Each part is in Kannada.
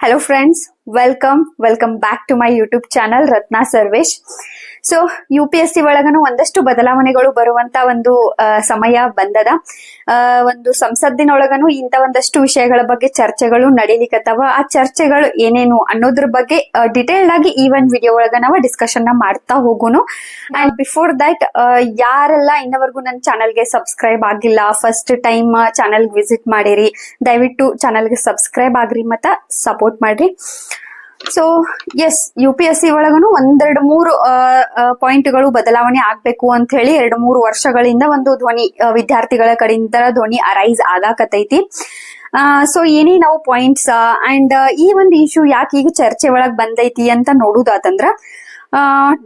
Hello friends, welcome, welcome back to my YouTube channel Ratna Sarvesh. So U P S C ಒಳಗನು ಒಂದಷ್ಟು ಬದಲಾವಣೆಗಳು ಬರುವಂತ ಒಂದು ಸಮಯ ಬಂದದ. ಒಂದು ಸಂಸತ್ತಿನೊಳಗನು ಇಂತ ಒಂದಷ್ಟು ವಿಷಯಗಳ ಬಗ್ಗೆ ಚರ್ಚೆಗಳು ನಡೀಲಿಕತ್ತವ. ಆ ಚರ್ಚೆಗಳು ಏನೇನು ಅನ್ನೋದ್ರ ಬಗ್ಗೆ ಡಿಟೇಲ್ಡ್ ಆಗಿ ಈ ಒಂದು ವಿಡಿಯೋ ಒಳಗ ನಾವು ಡಿಸ್ಕಷನ್ನ ಮಾಡ್ತಾ ಹೋಗುನು. ಅಂಡ್ ಬಿಫೋರ್ ದಟ್ ಯಾರೆಲ್ಲ ಇನ್ನವರೆಗೂ ನನ್ನ ಚಾನಲ್ಗೆ ಸಬ್ಸ್ಕ್ರೈಬ್ ಆಗಿಲ್ಲ ಫಸ್ಟ್ ಟೈಮ್ ಚಾನಲ್ ವಿಸಿಟ್ ಮಾಡಿರಿ, ದಯವಿಟ್ಟು ಚಾನಲ್ಗೆ ಸಬ್ಸ್ಕ್ರೈಬ್ ಆಗ್ರಿ ಮತ್ತ ಸಪೋರ್ಟ್ ಮಾಡ್ರಿ. So S U P S C ಒಳಗನು ಒಂದೆರಡು ಮೂರು ಪಾಯಿಂಟ್ಗಳು ಬದಲಾವಣೆ ಆಗ್ಬೇಕು ಅಂತ ಹೇಳಿ ಎರಡು ಮೂರು ವರ್ಷಗಳಿಂದ ಒಂದು ಧ್ವನಿ ವಿದ್ಯಾರ್ಥಿಗಳ ಕಡೆಯಿಂದ ಧ್ವನಿ ಅರೈಸ್ ಆಗಾಕತೈತಿ ಸೊ ಏನೇ ನಾವು ಪಾಯಿಂಟ್ಸ್ ಅಂಡ್ ಈ ಒಂದು ಇಶ್ಯೂ ಯಾಕೆ ಈಗ ಚರ್ಚೆ ಒಳಗ್ ಬಂದೈತಿ ಅಂತ ನೋಡುದಾತಂದ್ರ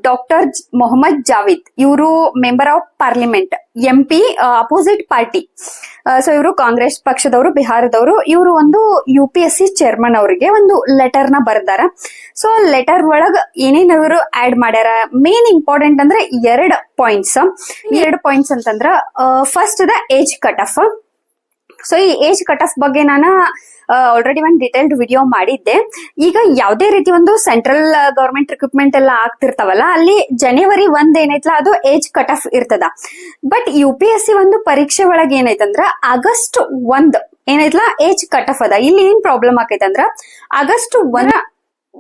ಡಾಕ್ಟರ್ ಮೊಹಮ್ಮದ್ ಜಾವಿದ್ ಇವರು member of parliament M P opposite party so ಇವರು ಕಾಂಗ್ರೆಸ್ ಪಕ್ಷದವರು, ಬಿಹಾರದವರು, ಇವರು ಒಂದು U P S C chairman ಅವರಿಗೆ ಒಂದು ಲೆಟರ್ನ ಬರ್ದಾರ. ಸೊ ಲೆಟರ್ ಒಳಗ ಏನೇನ್ ಇವರು ಆಡ್ ಮಾಡ್ಯಾರ? ಮೇನ್ ಇಂಪಾರ್ಟೆಂಟ್ ಅಂದ್ರೆ ಎರಡ್ ಪಾಯಿಂಟ್ಸ್ ಎರಡ್ ಪಾಯಿಂಟ್ಸ್ ಅಂತಂದ್ರ first the age cut off so ಈ ಏಜ್ ಕಟ್ ಆಫ್ ಬಗ್ಗೆ ನಾನು ಆಲ್ರೆಡಿ ಒಂದು ಡಿಟೇಲ್ಡ್ ವಿಡಿಯೋ ಮಾಡಿದ್ದೆ. ಈಗ ಯಾವುದೇ ರೀತಿ ಒಂದು ಸೆಂಟ್ರಲ್ ಗವರ್ಮೆಂಟ್ ರಿಕ್ರೂಟ್ಮೆಂಟ್ ಎಲ್ಲ ಆಗ್ತಿರ್ತಾವಲ್ಲ, ಅಲ್ಲಿ ಜನವರಿ ಒಂದ್ ಏನೈತಲ್ಲ ಅದು ಏಜ್ ಕಟ್ ಆಫ್ ಇರ್ತದ. But U P S C ಒಂದು ಪರೀಕ್ಷೆ ಒಳಗೆ ಏನೈತಂದ್ರ, ಆಗಸ್ಟ್ ಒಂದ್ ಏನೈತಲ್ಲ ಏಜ್ ಕಟ್ ಆಫ್ ಅದ. ಇಲ್ಲಿ ಏನ್ ಪ್ರಾಬ್ಲಮ್ ಆಕೈತಂದ್ರ, ಆಗಸ್ಟ್ ಒಂದ್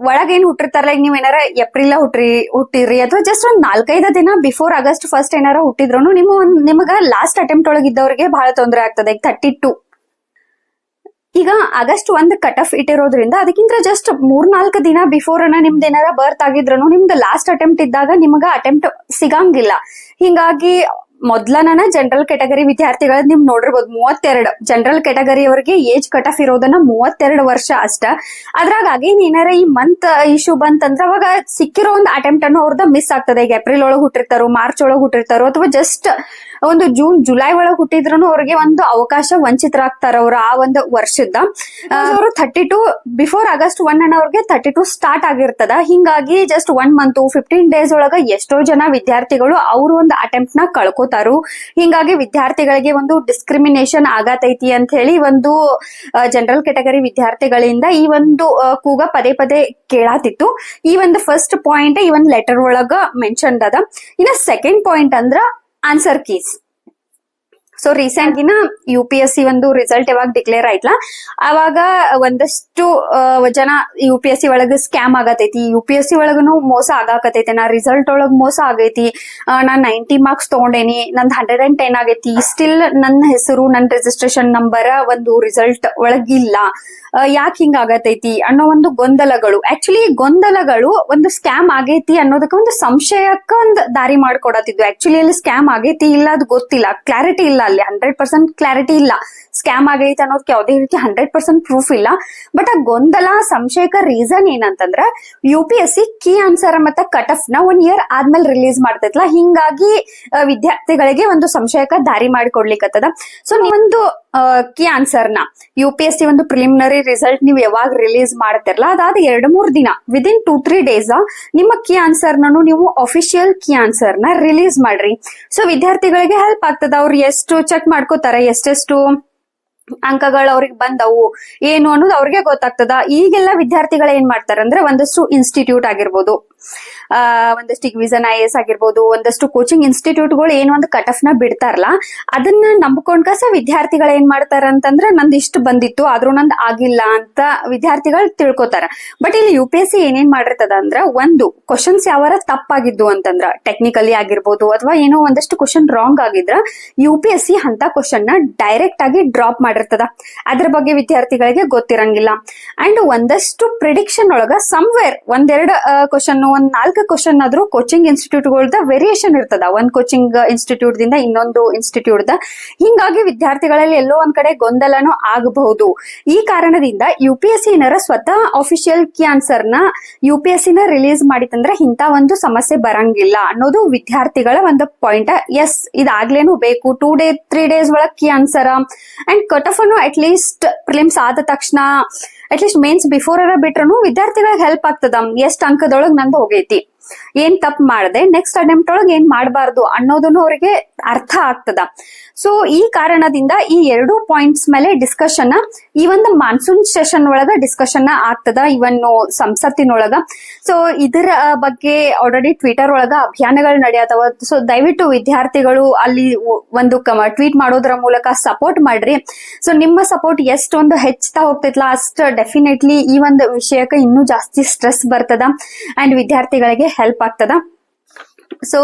ಒಳಗೇನ್ ಹುಟ್ಟಿರ್ತಾರಲ್ಲ, ಈಗ ನೀವ್ ಏನಾರ ಏಪ್ರಿಲ್ ಹುಟ್ಟ್ರಿ ಹುಟ್ಟಿರಿ ಅಥವಾ ಜಸ್ಟ್ ಒಂದ್ ನಾಲ್ಕೈದು ದಿನ ಬಿಫೋರ್ ಆಗಸ್ಟ್ ಫಸ್ಟ್ ಏನಾರ ಹುಟ್ಟಿದ್ರು ನಿಮ್ಮ ನಿಮಗ ಲಾಸ್ಟ್ ಅಟೆಂಪ್ಟ್ ಒಳಗೆ ಇದ್ದವ್ರಿಗೆ ಬಹಳ ತೊಂದರೆ ಆಗ್ತದೆ, ಈಗ ಥರ್ಟಿ ಟು ಈಗ ಆಗಸ್ಟ್ ಒಂದ್ ಕಟ್ ಆಫ್ ಇಟ್ಟಿರೋದ್ರಿಂದ ಅದಕ್ಕಿಂತ ಜಸ್ಟ್ ಮೂರ್ನಾಲ್ಕು ದಿನ ಬಿಫೋರ್ ನಿಮ್ದು ಏನಾರ ಬರ್ತ್ ಆಗಿದ್ರು ನಿಮ್ದು ಲಾಸ್ಟ್ ಅಟೆಂಪ್ಟ್ ಇದ್ದಾಗ ನಿಮಗ ಅಟೆಂಪ್ಟ್ ಸಿಗಂಗಿಲ್ಲ. ಹಿಂಗಾಗಿ ಮೊದ್ಲನ ಜನರಲ್ ಕೆಟಗರಿ ವಿದ್ಯಾರ್ಥಿಗಳನ್ನ ನಿಮ್ ನೋಡಿರ್ಬೋದು, ಮೂವತ್ತೆರಡು. ಜನರಲ್ ಕೆಟಗರಿ ಅವರಿಗೆ ಏಜ್ ಕಟ್ ಆಫ್ ಇರೋದನ್ನ ಮೂವತ್ತೆರಡು ವರ್ಷ ಅಷ್ಟ. ಅದ್ರಾಗ ಅಗೇನ್ ಏನಾರ ಈ ಮಂತ್ ಇಶ್ಯೂ ಬಂತಂದ್ರ ಅವಾಗ ಸಿಕ್ಕಿರೋ ಒಂದು ಅಟೆಂಪ್ಟ್ ಅನ್ನು ಅವ್ರದ್ದು ಮಿಸ್ ಆಗ್ತದೆ. ಈಗ ಏಪ್ರಿಲ್ ಒಳಗೆ ಹುಟ್ಟಿರ್ತಾರೋ ಮಾರ್ಚ್ ಒಳಗೆ ಹುಟ್ಟಿರ್ತಾರೋ, ಅಥವಾ ಜಸ್ಟ್ ಒಂದು ಜೂನ್ ಜುಲೈ ಒಳಗೆ ಹುಟ್ಟಿದ್ರು ಅವ್ರಿಗೆ ಒಂದು ಅವಕಾಶ ವಂಚಿತರಾಗ್ತಾರ ಅವ್ರ ಆ ಒಂದು ವರ್ಷದ ಅವರು thirty two before August one and ಅವ್ರಿಗೆ ಥರ್ಟಿ ಟು ಸ್ಟಾರ್ಟ್ ಆಗಿರ್ತದ. ಹಿಂಗಾಗಿ just one month fifteen days ಒಳಗ ಎಷ್ಟೋ ಜನ ವಿದ್ಯಾರ್ಥಿಗಳು ಅವ್ರ ಒಂದು ಅಟೆಂಪ್ಟ್ನ ಕಳ್ಕೋತಾರು. ಹಿಂಗಾಗಿ ವಿದ್ಯಾರ್ಥಿಗಳಿಗೆ ಒಂದು ಡಿಸ್ಕ್ರಿಮಿನೇಷನ್ ಆಗತೈತಿ ಅಂತ ಹೇಳಿ ಒಂದು ಜನರಲ್ ಕೆಟಗರಿ ವಿದ್ಯಾರ್ಥಿಗಳಿಂದ ಈ ಒಂದು ಕೂಗ ಪದೇ ಪದೇ ಕೇಳಾತಿತ್ತು. ಈ ಒಂದು ಫಸ್ಟ್ ಪಾಯಿಂಟ್ ಈ ಒಂದು ಲೆಟರ್ ಒಳಗ ಮೆನ್ಷನ್ ಅದ. ಇನ್ನ ಸೆಕೆಂಡ್ ಪಾಯಿಂಟ್ ಅಂದ್ರ ಆನ್ಸರ್ ಕೀಸ್ ಸೊ ರೀಸೆಂಟ್ ಗಿನ ಯು ಪಿ ಎಸ್ ಸಿ ಒಂದು ರಿಸಲ್ಟ್ ಯಾವಾಗ ಡಿಕ್ಲೇರ್ ಆಯ್ತಲ್ಲ, ಅವಾಗ ಒಂದಷ್ಟು ಜನ ಯು ಪಿ ಎಸ್ ಸಿ ಒಳಗ ಸ್ಕ್ಯಾಮ್ ಆಗತೈತಿ. ಯು ಪಿ ಎಸ್ ಸಿ ಒಳಗನು ಮೋಸ ಆಗಾಕತೈತಿ. ನಾ ರಿಸಲ್ಟ್ ಒಳಗ್ ಮೋಸ ಆಗೈತಿ. ನಾ ನೈಂಟಿ ಮಾರ್ಕ್ಸ್ ತಗೊಂಡೇನಿ. ನಂದ್ ಹಂಡ್ರೆಡ್ ಅಂಡ್ ಟೆನ್ ಆಗೈತಿ. ಸ್ಟಿಲ್ ನನ್ನ ಹೆಸರು ನನ್ನ ರಿಜಿಸ್ಟ್ರೇಷನ್ ನಂಬರ್ ಒಂದು ರಿಸಲ್ಟ್ ಒಳಗಿಲ್ಲ ಯಾಕೆ ಹಿಂಗ್ ಆಗತೈತಿ ಅನ್ನೋ ಒಂದು ಗೊಂದಲಗಳು. ಆಕ್ಚುಲಿ ಗೊಂದಲಗಳು ಒಂದು ಸ್ಕ್ಯಾಮ್ ಆಗೈತಿ ಅನ್ನೋದಕ್ಕೆ ಒಂದು ಸಂಶಯಕ್ಕ ಒಂದು ದಾರಿ ಮಾಡ್ಕೊಡತಿದ್ವು ಆಕ್ಚುಲಿ ಅಲ್ಲಿ ಸ್ಕ್ಯಾಮ್ ಆಗೈತಿ ಇಲ್ಲ ಅದು ಗೊತ್ತಿಲ್ಲ. ಕ್ಲಾರಿಟಿ ಇಲ್ಲ ಅಲ್ಲಿ ಹಂಡ್ರೆಡ್ ಪರ್ಸೆಂಟ್ ಕ್ಲಾರಿಟಿ ಇಲ್ಲ. ಸ್ಕ್ಯಾಮ್ ಆಗೈತೆ ಅನ್ನೋದಕ್ಕೆ ಯಾವುದೇ ರೀತಿ ಹಂಡ್ರೆಡ್ ಪರ್ಸೆಂಟ್ ಪ್ರೂಫ್ ಇಲ್ಲ. ಬಟ್ ಆ ಗೊಂದಲ ಸಂಶಯಕ ರೀಸನ್ ಏನಂತಂದ್ರೆ U P S C key answer ಮತ್ತೆ ಕಟ್ ಆಫ್ನ ಒನ್ ಇಯರ್ ಆದ್ಮೇಲೆ ರಿಲೀಸ್ ಮಾಡ್ತೈತ್ಲಾ. ಹಿಂಗಾಗಿ ವಿದ್ಯಾರ್ಥಿಗಳಿಗೆ ಒಂದು ಸಂಶಯಕ ದಾರಿ ಮಾಡಿಕೊಡ್ಲಿಕ್ಕತ್ತದ ಸೊ ನೀವೊಂದು ಕೀ ಆನ್ಸರ್ನ ಯು ಪಿ ಎಸ್ ಸಿ ಒಂದು ಪ್ರಿಲಿಮಿನರಿ ರಿಸಲ್ಟ್ ನೀವು ಯಾವಾಗ ರಿಲೀಸ್ ಮಾಡ್ತಿರಲ್ಲ ಅದಾದ ಎರಡು ಮೂರು ದಿನ ವಿದಿನ್ ಟೂ ತ್ರೀ ಡೇಸ್ ನಿಮ್ಮ ಕಿ ಆನ್ಸರ್ನೂ ನೀವು ಅಫಿಷಿಯಲ್ ಕೀ ಆನ್ಸರ್ನ ರಿಲೀಸ್ ಮಾಡ್ರಿ. ಸೊ ವಿದ್ಯಾರ್ಥಿಗಳಿಗೆ ಹೆಲ್ಪ್ ಆಗ್ತದ ಅವ್ರು ಎಷ್ಟು ಚೆಕ್ ಮಾಡ್ಕೋತಾರೆ, ಎಷ್ಟೆಷ್ಟು? ಅಂಕಗಳು ಅವ್ರಿಗೆ ಬಂದವು. ಏನು ಅನ್ನೋದು ಅವ್ರಿಗೆ ಗೊತ್ತಾಗ್ತದ. ಈಗೆಲ್ಲ ವಿದ್ಯಾರ್ಥಿಗಳು ಏನ್ ಮಾಡ್ತಾರ ಅಂದ್ರೆ ಒಂದಷ್ಟು ಇನ್ಸ್ಟಿಟ್ಯೂಟ್ ಆಗಿರ್ಬೋದು, ಆ ಒಂದಷ್ಟು ವಿಸನ್ ಐ ಎಸ್ ಆಗಿರ್ಬೋದು, ಒಂದಷ್ಟು ಕೋಚಿಂಗ್ ಇನ್ಸ್ಟಿಟ್ಯೂಟ್ಗಳು ಏನ್ ಒಂದು ಕಟ್ ಆಫ್ನ ಬಿಡ್ತಾರಲ್ಲ, ಅದನ್ನ ನಂಬ್ಕೊಂಡ್ ಕಸ ವಿದ್ಯಾರ್ಥಿಗಳು ಏನ್ ಮಾಡ್ತಾರ ಅಂತಂದ್ರೆ ನಂದು ಇಷ್ಟು ಬಂದಿತ್ತು, ಆದ್ರೂ ನಂದು ಆಗಿಲ್ಲ ಅಂತ ವಿದ್ಯಾರ್ಥಿಗಳು ತಿಳ್ಕೊತಾರ. ಬಟ್ ಇಲ್ಲಿ ಯು ಪಿ ಎಸ್ ಸಿ ಏನೇನ್ ಮಾಡಿರ್ತದ ಅಂದ್ರ ಒಂದು ಕ್ವಶನ್ಸ್ ಯಾವಾರ ತಪ್ಪಾಗಿದ್ದು ಅಂತಂದ್ರ ಟೆಕ್ನಿಕಲಿ ಆಗಿರ್ಬೋದು ಅಥವಾ ಏನೋ ಒಂದಷ್ಟು ಕ್ವಶನ್ ರಾಂಗ್ ಆಗಿದ್ರ ಯು ಪಿ ಎಸ್ ಸಿ ಅಂತ ಕ್ವಶನ್ನ ಡೈರೆಕ್ಟ್ ಆಗಿ ಡ್ರಾಪ್ ಮಾಡಿರ್ತದ ಅದ್ರ ಬಗ್ಗೆ ವಿದ್ಯಾರ್ಥಿಗಳಿಗೆ ಗೊತ್ತಿರಂಗಿಲ್ಲ. ಅಂಡ್ ಒಂದಷ್ಟು ಪ್ರಿಡಿಕ್ಷನ್ ಒಳಗ ಸಮ್ವೇರ್ ಒಂದೆರಡು ಕ್ವಶನ್ ಒಂದ್ ನಾಲ್ಕು ಕ್ವಶನ್ ಆದ್ರೂ ಕೋಚಿಂಗ್ ಇನ್ಸ್ಟಿಟ್ಯೂಟ್ಗಳದ ವೇರಿಯೇಷನ್ ಇರ್ತದ. ಒಂದ್ ಕೋಚಿಂಗ್ ಇನ್ಸ್ಟಿಟ್ಯೂಟ್ ದಿಂದ ಇನ್ನೊಂದು ಇನ್ಸ್ಟಿಟ್ಯೂಟ್ ದ ಹಿಂಗಾಗಿ ವಿದ್ಯಾರ್ಥಿಗಳಲ್ಲಿ ಎಲ್ಲೋ ಒಂದ್ ಕಡೆ ಗೊಂದಲನೂ ಆಗಬಹುದು. ಈ ಕಾರಣದಿಂದ ಯು ಪಿ ಎಸ್ ಸಿ ಏನಾರ ಸ್ವತಃ ಅಫಿಷಿಯಲ್ ಕಿ ಆನ್ಸರ್ನ ಯು ಪಿ ಎಸ್ ಸಿ ನ ರಿಲೀಸ್ ಮಾಡಿತಂದ್ರೆ ಇಂತ ಒಂದು ಸಮಸ್ಯೆ ಬರಂಗಿಲ್ಲ ಅನ್ನೋದು ವಿದ್ಯಾರ್ಥಿಗಳ ಒಂದು ಪಾಯಿಂಟ್ ಎಸ್ ಇದಾಗ್ಲೇನು ಬೇಕು. ಟೂ ಡೇ ತ್ರೀ ಡೇಸ್ ಒಳಗ್ key answer and off at least prelims ಆದ ತಕ್ಷಣ ಅಟ್ಲೀಸ್ಟ್ ಮೇನ್ಸ್ ಬಿಫೋರ್ ಬಿಟ್ರು ವಿದ್ಯಾರ್ಥಿಗಳಿಗೆ ಹೆಲ್ಪ್ ಆಗ್ತದ. ಎಷ್ಟ್ ಅಂಕದೊಳಗ್ ನಂದು ಹೋಗೈತಿ. ಏನ್ ತಪ್ಪು ಮಾಡದೆ? ನೆಕ್ಸ್ಟ್ ಅಟೆಂಪ್ಟ್ ಒಳಗೆ ಏನ್ ಮಾಡಬಾರ್ದು ಅನ್ನೋದನ್ನು ಅವರಿಗೆ ಅರ್ಥ ಆಗ್ತದ. ಸೊ ಈ ಕಾರಣದಿಂದ ಈ ಎರಡು ಪಾಯಿಂಟ್ಸ್ ಮೇಲೆ ಡಿಸ್ಕಷನ್ ಈ ಒಂದು ಮಾನ್ಸೂನ್ ಸೆಷನ್ ಒಳಗ ಡಿಸ್ಕಷನ್ ಆಗ್ತದ ಇವನ್ ಸಂಸತ್ತಿನೊಳಗ. ಸೊ ಇದರ ಬಗ್ಗೆ ಆಲ್ರೆಡಿ ಟ್ವಿಟರ್ ಒಳಗ ಅಭಿಯಾನಗಳು ನಡೆಯತ್ತವ ಸೊ ದಯವಿಟ್ಟು ವಿದ್ಯಾರ್ಥಿಗಳು ಅಲ್ಲಿ ಒಂದು ಟ್ವೀಟ್ ಮಾಡೋದ್ರ ಮೂಲಕ ಸಪೋರ್ಟ್ ಮಾಡ್ರಿ. ಸೊ ನಿಮ್ಮ ಸಪೋರ್ಟ್ ಎಷ್ಟೊಂದು ಹೆಚ್ಚುತ್ತಾ ಹೋಗ್ತೈತ್ಲಾ, ಅಷ್ಟು ಡೆಫಿನೆಟ್ಲಿ ಈ ಒಂದು ವಿಷಯಕ್ಕೆ ಇನ್ನೂ ಜಾಸ್ತಿ ಸ್ಟ್ರೆಸ್ ಬರ್ತದ ಅಂಡ್ ವಿದ್ಯಾರ್ಥಿಗಳಿಗೆ ಹೆಲ್ಪ್ ಆಗ್ತದ. ಸೊ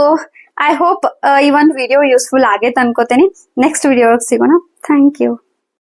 ಐ ಹೋಪ್ ಈ ಒಂದು ವಿಡಿಯೋ ಯೂಸ್ಫುಲ್ ಆಗೈತೆ ಅನ್ಕೋತೀನಿ. ನೆಕ್ಸ್ಟ್ ವಿಡಿಯೋ ಸಿಗೋಣ. Thank you